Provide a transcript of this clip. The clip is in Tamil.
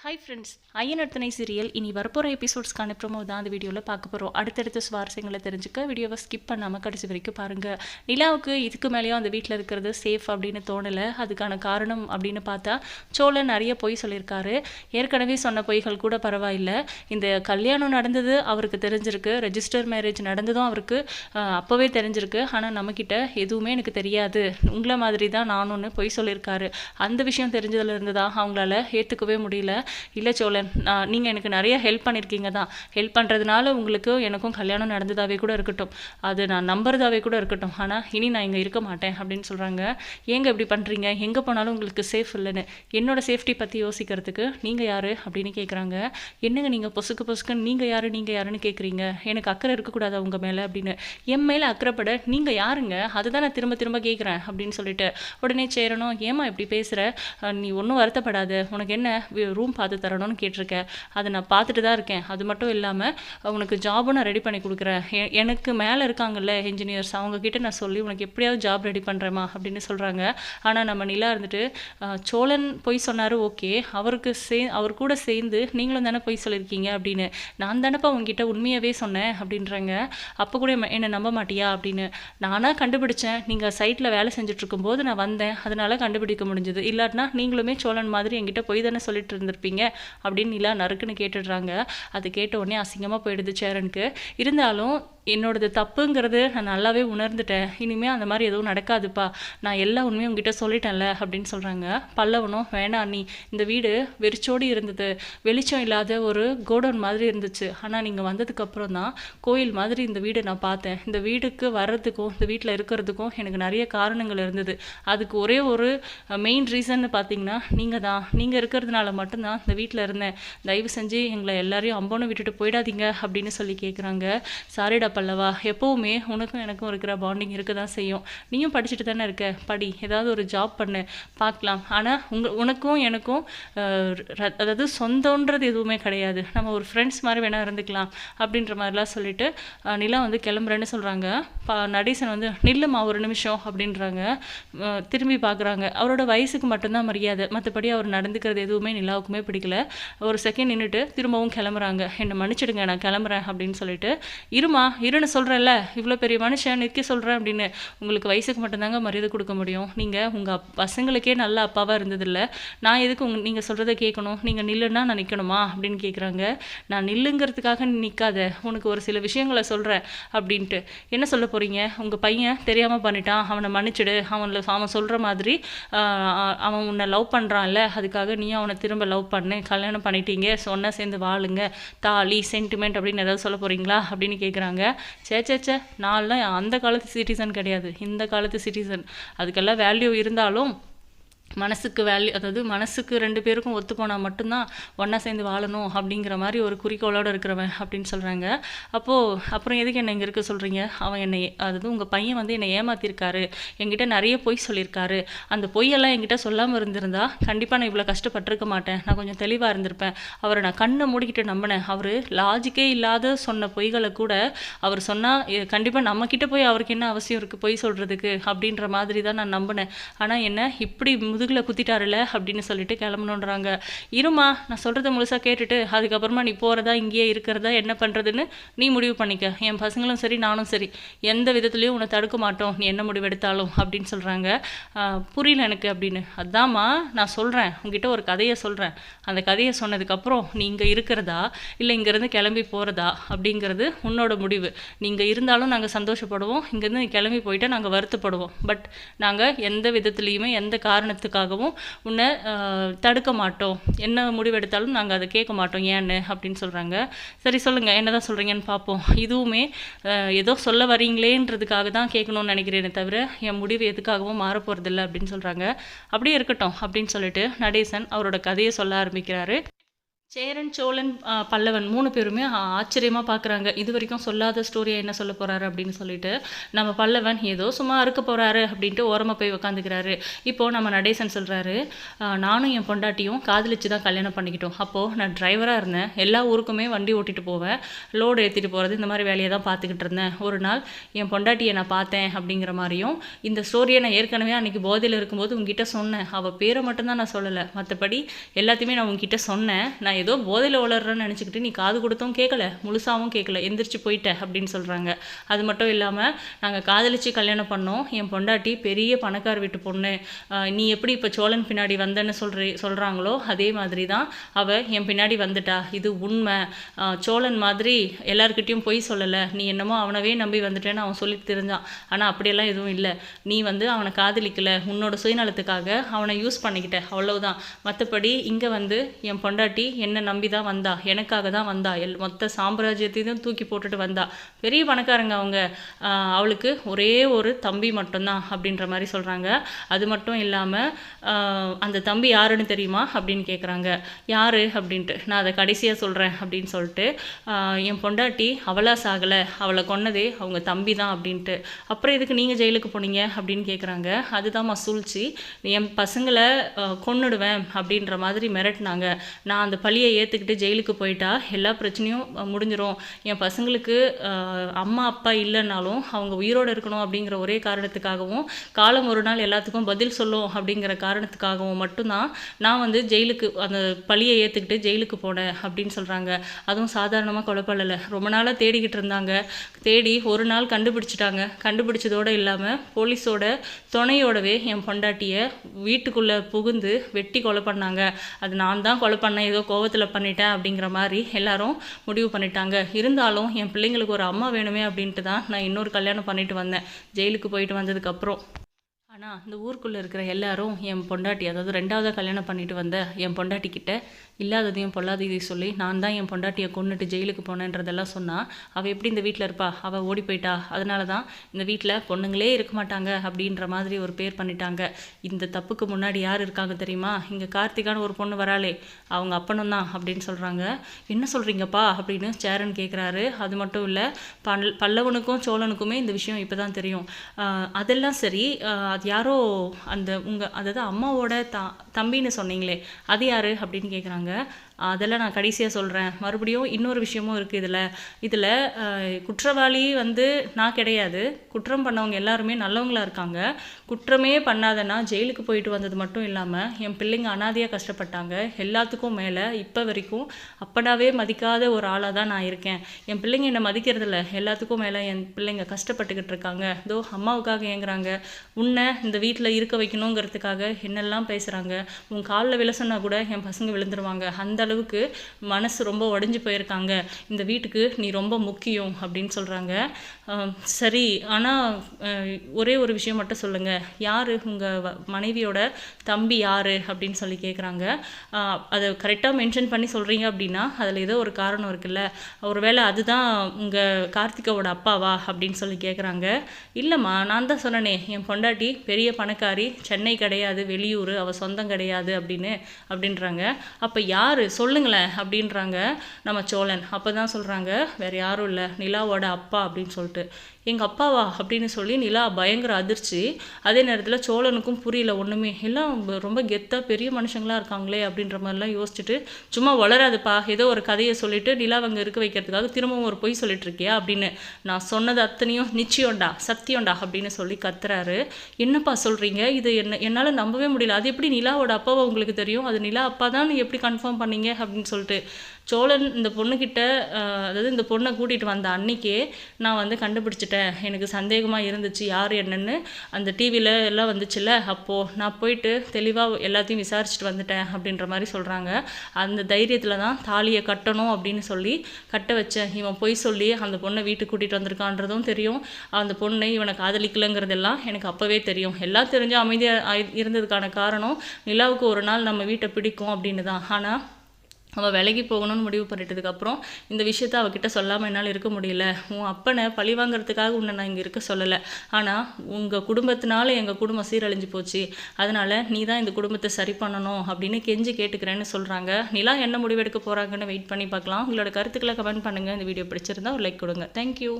ஹாய் ஃப்ரெண்ட்ஸ் ஐயனர்த்தனை சீரியல் இனி வரப்போகிற எபிசோட்ஸ்க்கான ப்ரோமோ தான் அந்த வீடியோவில் பார்க்க போகிறோம் அடுத்தடுத்த சுவாரஸ்யங்களை தெரிஞ்சுக்க வீடியோவை ஸ்கிப் பண்ணாமல் கடைசி வரைக்கும் பாருங்கள் நிலாவுக்கு இதுக்கு மேலேயும் அந்த வீட்டில் இருக்கிறது சேஃப் அப்படின்னு தோணலை. அதுக்கான காரணம் அப்படின்னு பார்த்தா சோழன் நிறைய பொய் சொல்லியிருக்காரு. ஏற்கனவே சொன்ன பொய்கள் கூட பரவாயில்ல. இந்த கல்யாணம் நடந்தது அவருக்கு தெரிஞ்சிருக்கு. ரெஜிஸ்டர் மேரேஜ் நடந்ததும் அவருக்கு அப்போவே தெரிஞ்சிருக்கு. ஆனால் நம்மக்கிட்ட எதுவுமே எனக்கு தெரியாது. உங்களை மாதிரி தான் நானும்னு பொய் சொல்லியிருக்காரு. அந்த விஷயம் தெரிஞ்சதுல இருந்து தான் அவங்களால ஏற்றுக்கவே முடியல. இல்லை சோழன் நான் நீங்கள் எனக்கு நிறைய ஹெல்ப் பண்ணியிருக்கீங்க தான். ஹெல்ப் பண்ணுறதுனால உங்களுக்கு எனக்கும் கல்யாணம் நடந்ததாகவே கூட இருக்கட்டும். அது நான் நம்புறதாகவே கூட இருக்கட்டும். ஆனால் இனி நான் இங்கே இருக்க மாட்டேன் அப்படின்னு சொல்கிறாங்க ஏங்க இப்படி பண்ணுறீங்க எங்கே போனாலும் உங்களுக்கு சேஃப் இல்லைன்னு. என்னோட சேஃப்டி பற்றி யோசிக்கிறதுக்கு நீங்கள் யார்? அப்படின்னு கேட்குறாங்க என்னங்க நீங்கள் பொசுக்கு பொசுக்கு நீங்கள் யார் நீங்கள் யாருன்னு கேட்குறீங்க எனக்கு அக்கறை இருக்கக்கூடாது உங்கள் மேலே? அப்படின்னு. என் மேலே அக்கறைப்பட நீங்கள் யாருங்க? அதுதான் நான் திரும்ப திரும்ப கேட்குறேன் அப்படின்னு சொல்லிட்டு உடனே சேரணும். ஏமா இப்படி பேசுகிற நீ ஒன்றும் வருத்தப்படாது. உனக்கு என்ன? ரூம் பார்த்து தரணும்னு கேட்டிருக்க அதை நான் பார்த்துட்டு தான் இருக்கேன். அது மட்டும் இல்லாமல் உனக்கு ஜாபும் நான் ரெடி பண்ணி கொடுக்குறேன். எ- எனக்கு மேலே இருக்காங்கல்ல இன்ஜினியர்ஸ் அவங்கக்கிட்ட நான் சொல்லி உனக்கு எப்படியாவது ஜாப் ரெடி பண்ணுறேம்மா அப்படின்னு சொல்கிறாங்க ஆனால் நம்ம நிலா இருந்துட்டு சோழன் பொய் சொன்னார் ஓகே. அவருக்கு சே அவர் கூட சேர்ந்து நீங்களும் தானே பொய் சொல்லியிருக்கீங்க அப்படின்னு. நான் தானேப்பா உங்ககிட்ட உண்மையாகவே சொன்னேன் அப்படின்றாங்க. அப்போ கூட என்னை நம்ப மாட்டியா அப்படின்னு. நானாக கண்டுபிடிச்சேன். நீங்கள் சைட்டில் வேலை செஞ்சுட்ருக்கும் போது நான் வந்தேன். அதனால் கண்டுபிடிக்க முடிஞ்சது. இல்லாட்டினா நீங்களுமே சோழன் மாதிரி என்கிட்ட பொய் தானே சொல்லிட்டு இருந்திருப்பீங்க. அப்படின்னு நிலா நறுக்குன்னு கேட்டுடுறாங்க. அது கேட்ட உடனே அசிங்கமாக போயிடுது சேரனுக்கு. இருந்தாலும் என்னோடது தப்புங்கிறது நான் நல்லாவே உணர்ந்துட்டேன். இனிமேல் அந்த மாதிரி எதுவும் நடக்காதுப்பா. நான் எல்லா உண்மையும் உங்ககிட்ட சொல்லிட்டேன்ல அப்படின்னு சொல்கிறாங்க பல்லவனும் வேணாம் நீ இந்த வீடு வெறிச்சோடி இருந்தது. வெளிச்சம் இல்லாத ஒரு கோடவுன் மாதிரி இருந்துச்சு. ஆனால் நீங்கள் வந்ததுக்கப்புறம் தான் கோயில் மாதிரி இந்த வீடை நான் பார்த்தேன். இந்த வீடுக்கு வர்றதுக்கும் இந்த வீட்டில் இருக்கிறதுக்கும் எனக்கு நிறைய காரணங்கள் இருந்தது. அதுக்கு ஒரே ஒரு மெயின் ரீசன்னு பார்த்தீங்கன்னா நீங்கள் தான். நீங்கள் இருக்கிறதுனால மட்டும்தான் இந்த வீட்டில் இருந்தேன். தயவு செஞ்சு எங்களை எல்லாரையும் அம்போன்னு விட்டுட்டு போயிடாதீங்க அப்படின்னு சொல்லி கேட்குறாங்க சாரிடா பல்லவா எப்போவுமே உனக்கும் எனக்கும் இருக்கிற பாண்டிங் இருக்க தான் செய்யும். நீயும் படிச்சுட்டு தானே இருக்க? படி ஏதாவது ஒரு ஜாப் பண்ணு. பார்க்கலாம் ஆனால் உங்க உனக்கும் எனக்கும் அதாவது சொந்தன்றது எதுவுமே கிடையாது. நம்ம ஒரு ஃப்ரெண்ட்ஸ் மாதிரி வேணால் இருந்துக்கலாம். அப்படின்ற மாதிரிலாம் சொல்லிட்டு நிலா வந்து கிளம்புறேன்னு சொல்கிறாங்க பா நடேசன் வந்து நில்லுமா ஒரு நிமிஷம் அப்படின்றாங்க. திரும்பி பார்க்குறாங்க அவரோட வயசுக்கு மட்டும்தான் மரியாதை. மற்றபடி அவர் நடந்துக்கிறது எதுவுமே நிலாவுக்குமே பிடிக்கல. ஒரு செகண்ட் நின்றுட்டு திரும்பவும் கிளம்புறாங்க. என்னை மன்னிச்சிடுங்க நான் கிளம்புறேன் அப்படின்னு சொல்லிட்டு இருமா இருன்னு சொல்கிறேன்ல இவ்வளோ பெரிய மனுஷன் நிற்க சொல்கிறேன் அப்படின்னு உங்களுக்கு வயசுக்கு மட்டும்தாங்க மரியாதை கொடுக்க முடியும். நீங்கள் உங்கள் பசங்களுக்கே நல்ல அப்பாவாக இருந்ததில்ல. நான் எதுக்கு உங்க நீங்கள் சொல்கிறத கேட்கணும். நீங்கள் நில்லுன்னா நான் நிற்கணுமா அப்படின்னு கேட்குறாங்க நான் நில்லுங்கிறதுக்காக நீ நிற்காத உனக்கு ஒரு சில விஷயங்களை சொல்கிறேன் அப்படின்ட்டு. என்ன சொல்ல போகிறீங்க உங்கள் பையன் தெரியாமல் பண்ணிட்டான். அவனை மன்னிச்சிடு. அவனில் அவன் சொல்கிற மாதிரி அவன் உன்னை லவ் பண்ணுறான்ல அதுக்காக நீ அவனை திரும்ப லவ் பண்ண கல்யாணம் பண்ணிட்டீங்க சொன்ன சேர்ந்து வாழுங்க தாலி சென்டிமெண்ட் அப்படின்னு ஏதாவது சொல்ல போகிறீங்களா அப்படின்னு கேட்குறாங்க சே சே சே நான்லாம் அந்த காலத்து சிட்டிசன் கிடையாது. இந்த காலத்து சிட்டிசன் அதுக்கெல்லாம் வேல்யூ இருந்தாலும் மனசுக்கு வேல்யூ அதாவது மனசுக்கு ரெண்டு பேருக்கும் ஒத்து போனால் மட்டும்தான் ஒன்றா சேர்ந்து வாழணும் அப்படிங்கிற மாதிரி ஒரு குறிக்கோளோடு இருக்கிறவன் அப்படின்னு சொல்கிறாங்க அப்போது அப்புறம் எதுக்கு என்னை இங்கே இருக்க சொல்கிறீங்க அவன் என்னை அதாவது உங்கள் பையன் வந்து என்னை ஏமாத்திருக்காரு. என்கிட்ட நிறைய பொய் சொல்லியிருக்காரு. அந்த பொய்யெல்லாம் என்கிட்ட சொல்லாமல் இருந்திருந்தா கண்டிப்பாக நான் இவ்வளோ கஷ்டப்பட்டிருக்க மாட்டேன். நான் கொஞ்சம் தெளிவாக இருந்திருப்பேன். அவரை நான் கண்ணை மூடிக்கிட்டு நம்பினேன். அவர் லாஜிக்கே இல்லாத சொன்ன பொய்களை கூட அவர் சொன்னால் கண்டிப்பாக நம்மக்கிட்ட போய் அவருக்கு என்ன அவசியம் இருக்குது பொய் சொல்கிறதுக்கு அப்படின்ற மாதிரி தான் நான் நம்பினேன். ஆனால் என்ன இப்படி முதுகில் குத்திட்டாருல அப்படின்னு சொல்லிட்டு கிளம்பணுன்றாங்க. இருமா நான் சொல்கிறத முழுசாக கேட்டுட்டு அதுக்கப்புறமா நீ போகிறதா இங்கேயே இருக்கிறதா என்ன பண்ணுறதுன்னு நீ முடிவு பண்ணிக்க. என் பசங்களும் சரி நானும் சரி. எந்த விதத்துலையும் உன்னை தடுக்க மாட்டோம். நீ என்ன முடிவு எடுத்தாலும் அப்படின்னு சொல்கிறாங்க புரியல எனக்கு அப்படின்னு. அதாம்மா நான் சொல்கிறேன் உங்ககிட்ட ஒரு கதையை சொல்கிறேன் அந்த கதையை சொன்னதுக்கப்புறம் நீ இங்கே இருக்கிறதா? இல்லை இங்கேருந்து கிளம்பி போகிறதா அப்படிங்கிறது உன்னோட முடிவு. நீங்கள் இருந்தாலும் நாங்கள் சந்தோஷப்படுவோம். இங்கேருந்து கிளம்பி போயிட்டு நாங்கள் வருத்தப்படுவோம். பட் நாங்கள் எந்த விதத்துலேயுமே எந்த காரணத்துக்கு சொல்கிறதுக்காகவும் உன்னை தடுக்க மாட்டோம். என்ன முடிவெடுத்தாலும் நாங்கள் அதை கேட்க மாட்டோம். ஏன்னு அப்படின்னு சொல்கிறாங்க சரி சொல்லுங்கள் என்ன தான் சொல்கிறீங்கன்னு பார்ப்போம். இதுவுமே ஏதோ சொல்ல வரீங்களேன்றதுக்காக தான் கேட்கணும்னு நினைக்கிறேனே தவிர என் முடிவு எதுக்காகவும் மாற போகிறதில்ல அப்படின்னு சொல்கிறாங்க அப்படியே இருக்கட்டும் அப்படின்னு சொல்லிட்டு நடேசன் அவரோட கதையை சொல்ல ஆரம்பிக்கிறாரு. சேரன் சோழன் பல்லவன் மூணு பேருமே ஆச்சரியமாக பார்க்குறாங்க இது வரைக்கும் சொல்லாத ஸ்டோரியை என்ன சொல்ல போகிறாரு அப்படின்னு சொல்லிட்டு நம்ம பல்லவன் ஏதோ சும்மா இருக்க போகிறாரு அப்படின்ட்டு ஓரமாக போய் உக்காந்துக்கிறாரு. இப்போது நம்ம நடேசன் சொல்கிறாரு நானும் என் பொண்டாட்டியும் காதலிச்சு தான் கல்யாணம் பண்ணிக்கிட்டோம். அப்போது நான் டிரைவராக இருந்தேன். எல்லா ஊருக்குமே வண்டி ஓட்டிட்டு போவேன். லோடு ஏற்றிட்டு போகிறது இந்த மாதிரி வேலையை தான் பார்த்துக்கிட்டு இருந்தேன். ஒரு நாள் என் பொண்டாட்டியை நான் பார்த்தேன் அப்படிங்கிற மாதிரியும் இந்த ஸ்டோரியை நான் ஏற்கனவே அன்றைக்கி போதையில் இருக்கும்போது உங்ககிட்ட சொன்னேன். அவள் பேரை மட்டும்தான் நான் சொல்லலை. மற்றபடி எல்லாத்தையுமே நான் உங்ககிட்ட சொன்னேன். நான் ஏதோ போதையில் வளர்றேன்னு நினச்சிக்கிட்டு நீ காது கொடுத்தும் கேட்கல முழுசாவும் கேட்கல எந்திரிச்சு போயிட்ட அப்படின்னு சொல்கிறாங்க அது மட்டும் இல்லாமல் நாங்கள் காதலிச்சு கல்யாணம் பண்ணோம். என் பொண்டாட்டி பெரிய பணக்கார வீட்டு பொண்ணு. நீ எப்படி இப்போ சோழன் பின்னாடி வந்தேன்னு சொல்கிற சொல்கிறாங்களோ அதே மாதிரி தான் அவள் என் பின்னாடி வந்துட்டா. இது உண்மை. சோழன் மாதிரி எல்லாருக்கிட்டேயும் பொய் சொல்லலை. நீ என்னமோ அவனவே நம்பி வந்துட்டேன்னு அவன் சொல்லி தெரிஞ்சான். ஆனால் அப்படியெல்லாம் எதுவும் இல்லை. நீ வந்து அவனை காதலிக்கல. உன்னோட சுயநலத்துக்காக அவனை யூஸ் பண்ணிக்கிட்ட. அவ்வளவுதான். மற்றபடி இங்கே வந்து என் பொண்டாட்டி என்னை நம்பி தான் வந்தா எனக்காக தான் வந்தா எல் மொத்த சாம்ராஜ்யத்தையும் தூக்கி போட்டுட்டு வந்தா. பெரிய பணக்காரங்க அவங்க. அவளுக்கு ஒரே ஒரு தம்பி மட்டும்தான் அப்படின்ற மாதிரி சொல்கிறாங்க அது மட்டும் இல்லாமல் அந்த தம்பி யாருன்னு தெரியுமா அப்படின்னு கேட்குறாங்க யாரு அப்படின்ட்டு. நான் அதை கடைசியாக சொல்கிறேன் அப்படின்னு சொல்லிட்டு என் பொண்டாட்டி அவளாக சாகலை அவளை கொன்னதே அவங்க தம்பி தான் அப்படின்ட்டு. அப்புறம் இதுக்கு நீங்கள் ஜெயிலுக்கு போனீங்க அப்படின்னு கேட்குறாங்க அதுதான் சூழ்ச்சி என் பசங்களை கொன்னுடுவேன் அப்படின்ற மாதிரி மிரட்டினாங்க. நான் அந்த பழியை ஏற்றுக்கிட்டு ஜெயிலுக்கு போயிட்டா எல்லா பிரச்சனையும் முடிஞ்சிடும் என் பசங்களுக்கு அம்மா அப்பா இல்லைன்னாலும் அவங்க உயிரோடு இருக்கணும் அப்படிங்கிற ஒரே காரணத்துக்காகவும் காலம் ஒரு நாள் எல்லாத்துக்கும் பதில் சொல்லும் அப்படிங்கிற காரணத்துக்காகவும் மட்டும்தான் நான் வந்து ஜெயிலுக்கு அந்த பழியை ஏற்றுக்கிட்டு ஜெயிலுக்கு போனேன் அப்படின்னு சொல்கிறாங்க அதுவும் சாதாரணமாக கொலை பண்ணலை ரொம்ப நாளாக தேடிக்கிட்டு இருந்தாங்க. தேடி ஒரு நாள் கண்டுபிடிச்சிட்டாங்க. கண்டுபிடிச்சதோடு இல்லாமல் போலீஸோட துணையோடவே என் பொண்டாட்டியை வீட்டுக்குள்ளே புகுந்து வெட்டி கொலை பண்ணாங்க. அது நான் தான் கொலை பண்ணேன். ஏதோ கோவத்தில் பண்ணிட்டேன் அப்படிங்கிற மாதிரி எல்லாரும் முடிவு பண்ணிட்டாங்க. இருந்தாலும் என் பிள்ளைங்களுக்கு ஒரு அம்மா வேணுமே அப்படின்ட்டு தான் நான் இன்னொரு கல்யாணம் பண்ணிட்டு வந்தேன். ஜெயிலுக்கு போயிட்டு வந்ததுக்கப்புறம் ஆனால் இந்த ஊருக்குள்ளே இருக்கிற எல்லாரும் என் பொண்டாட்டி அதாவது ரெண்டாவது கல்யாணம் பண்ணிட்டு வந்த என் பொண்டாட்டிக்கிட்ட இல்லாததையும் பொல்லாததையும் சொல்லி நான் தான் என் பொண்டாட்டியை கொன்னுட்டு ஜெயிலுக்கு போனேன்றதெல்லாம் சொன்னால் அவள் எப்படி இந்த வீட்டில் இருப்பா? அவள் ஓடி போயிட்டா? அதனால தான் இந்த வீட்டில் பொண்ணுங்களே இருக்க மாட்டாங்க அப்படின்ற மாதிரி ஒரு பேர் பண்ணிட்டாங்க. இந்த தப்புக்கு முன்னாடி யார் இருக்காங்க தெரியுமா? இங்கே கார்த்திகான்னு ஒரு பொண்ணு வராளே அவங்க அப்பனும் தான் அப்படின்னு சொல்கிறாங்க என்ன சொல்கிறீங்கப்பா அப்படின்னு சேரன் கேட்குறாரு அது மட்டும் இல்லை பல் பல்லவனுக்கும் சோழனுக்குமே இந்த விஷயம் இப்போ தான் தெரியும் அதெல்லாம் சரி அது யாரோ அந்த உங்கள் அதாவது அம்மாவோட த தம்பின்னு சொன்னீங்களே அது யார் அப்படின்னு கேட்குறாங்க அதெல்லாம் நான் கடைசியாக சொல்கிறேன் மறுபடியும் இன்னொரு விஷயமும் இருக்குது இதில். இதில் குற்றவாளி வந்து நான் கிடையாது. குற்றம் பண்ணவங்க எல்லாருமே நல்லவங்களா இருக்காங்க. குற்றமே பண்ணாதனா ஜெயிலுக்கு போயிட்டு வந்தது மட்டும் இல்லாமல் என் பிள்ளைங்க அனாதையாக கஷ்டப்பட்டாங்க. எல்லாத்துக்கும் மேலே இப்போ வரைக்கும் அப்படாவே மதிக்காத ஒரு ஆளாக தான் நான் இருக்கேன். என் பிள்ளைங்க என்னை மதிக்கிறதில்ல. எல்லாத்துக்கும் மேலே என் பிள்ளைங்க கஷ்டப்பட்டுக்கிட்டு இருக்காங்க. இதோ அம்மாவுக்காக ஏங்குறாங்க. உன்னை இந்த வீட்டில் இருக்க வைக்கணுங்கிறதுக்காக என்னெல்லாம் பேசுகிறாங்க உன் காலில் விழ கூட என் பசங்க விழுந்துருவாங்க. அந்த அளவுக்கு மனசு ரொம்ப உடஞ்சி போயிருக்காங்க. இந்த வீட்டுக்கு நீ ரொம்ப முக்கியம் அப்படின்னு சொல்கிறாங்க சரி ஆனால் ஒரே ஒரு விஷயம் மட்டும் சொல்லுங்கள் யார்? உங்கள் மனைவியோட தம்பி யார்? அப்படின்னு சொல்லி கேட்குறாங்க அதை கரெக்டாக மென்ஷன் பண்ணி சொல்கிறீங்க அப்படின்னா அதில் ஏதோ ஒரு காரணம் இருக்குல்ல. ஒருவேளை அதுதான் உங்கள் கார்த்திகாவோட அப்பாவா அப்படின்னு சொல்லி கேட்குறாங்க இல்லைம்மா நான் தான் சொன்னனே என் பொண்டாட்டி பெரிய பணக்காரி சென்னை கிடையாது வெளியூர் அவள் சொந்தம் கிடையாது அப்படின்னு அப்படின்றாங்க. அப்போ யார்? சொல்லுங்களேன் அப்படின்றாங்க நம்ம சோழன். அப்போ தான் சொல்கிறாங்க வேறு யாரும் இல்லை நிலாவோட அப்பா அப்படின்னு சொல்லிட்டு. எங்கள் அப்பாவா அப்படின்னு சொல்லி நிலா பயங்கர அதிர்ச்சி. அதே நேரத்தில் சோழனுக்கும் புரியல ஒன்றுமே எல்லாம் ரொம்ப கெத்தாக பெரிய மனுஷங்களாக இருக்காங்களே அப்படின்ற மாதிரிலாம் யோசிச்சுட்டு சும்மா வளராதுப்பா. ஏதோ ஒரு கதையை சொல்லிவிட்டு நிலா அங்கே இருக்க வைக்கிறதுக்காக திரும்பவும் ஒரு பொய் சொல்லிட்டு இருக்கியா அப்படின்னு. நான் சொன்னது அத்தனையும் நிச்சயம்டா சத்தியம்டா அப்படின்னு சொல்லி கத்துறாரு. என்னப்பா சொல்கிறீங்க இது என்ன என்னால் நம்பவே முடியல. அது எப்படி நிலாவோட அப்பாவை உங்களுக்கு தெரியும்? அது நிலா அப்பா தான் எப்படி கன்ஃபார்ம் பண்ணீங்க அப்படின்னு சொல்லிட்டு சோழன் இந்த பொண்ணுக்கிட்ட அதாவது இந்த பொண்ணை கூட்டிகிட்டு வந்த அன்னைக்கே நான் வந்து கண்டுபிடிச்சிட்டேன். எனக்கு சந்தேகமாக இருந்துச்சு யார் என்னன்னு. அந்த டிவியில் எல்லாம் வந்துச்சுல்ல அப்போது நான் போயிட்டு தெளிவாக எல்லாத்தையும் விசாரிச்சுட்டு வந்துட்டேன் அப்படின்ற மாதிரி சொல்கிறாங்க அந்த தைரியத்தில் தான் தாலியை கட்டணும் அப்படின்னு சொல்லி கட்ட வச்சேன். இவன் பொய் சொல்லி அந்த பொண்ணை வீட்டுக்கு கூட்டிகிட்டு வந்திருக்கான்றதும் தெரியும். அந்த பொண்ணை இவனை காதலிக்கலைங்கிறதெல்லாம் எனக்கு அப்போவே தெரியும். எல்லாம் தெரிஞ்சும் அமைதியாக இருந்ததுக்கான காரணம் நிலாவுக்கு ஒரு நாள் நம்ம வீட்டை பிடிக்கும் அப்படின்னு தான். ஆனால் அவள் விலகி போகணும்னு முடிவு பண்ணிட்டதுக்கப்புறம் இந்த விஷயத்த அவகிட்ட சொல்லாமல் என்னால் இருக்க முடியல. உன் அப்பனை பழி வாங்குறதுக்காக உன்னை நான் இங்கே இருக்க சொல்லலை. ஆனால் உங்கள் குடும்பத்தினால எங்கள் குடும்பம் சீரழிஞ்சு போச்சு. அதனால் நீ தான் இந்த குடும்பத்தை சரி பண்ணணும் அப்படின்னு கெஞ்சி கேட்டுக்கிறேன்னு சொல்கிறாங்க நிலா என்ன முடிவெடுக்க போகிறாங்கன்னு வெயிட் பண்ணி பார்க்கலாம். உங்களோட கருத்துக்களை கமெண்ட் பண்ணுங்கள் இந்த வீடியோ பிடிச்சிருந்தா ஒரு லைக் கொடுங்க. தேங்க்யூ